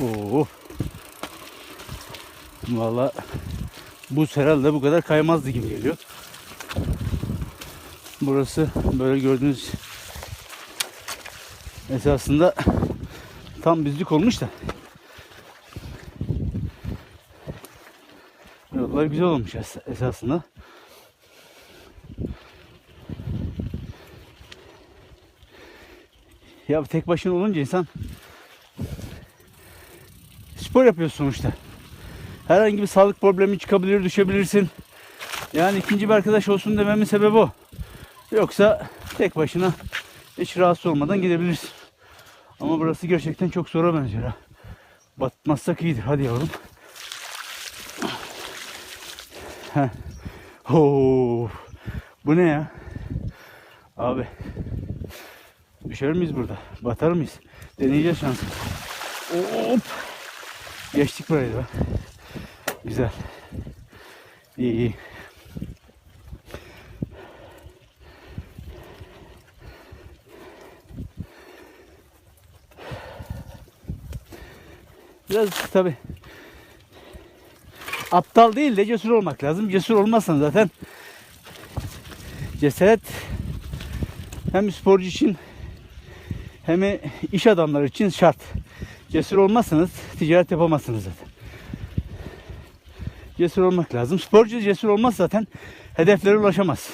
Oo. Valla bu herhalde bu kadar kaymazdı gibi geliyor. Burası böyle gördüğünüz esasında tam düzlük olmuş da. Yollar güzel olmuş es- esasında. Ya tek başına olunca insan spor yapıyorsun sonuçta. Herhangi bir sağlık problemi çıkabilir, düşebilirsin. Yani ikinci bir arkadaş olsun dememin sebebi o. Yoksa tek başına hiç rahatsız olmadan gidebilirsin. Ama burası gerçekten çok zora benziyor ha. Batmazsak iyidir. Hadi yavrum. Heh. Oo. Bu ne ya? Abi. Düşer miyiz burada? Batar mıyız? Deneyeceğiz şansımızı. Hop. Geçtik burayı da. Güzel. İyi iyi. Biraz tabi aptal değil de cesur olmak lazım. Cesur olmazsan zaten cesaret hem sporcu için hem iş adamları için şart. Cesur olmazsanız ticaret yapamazsınız zaten. Cesur olmak lazım. Sporcu cesur olmaz zaten hedeflere ulaşamaz.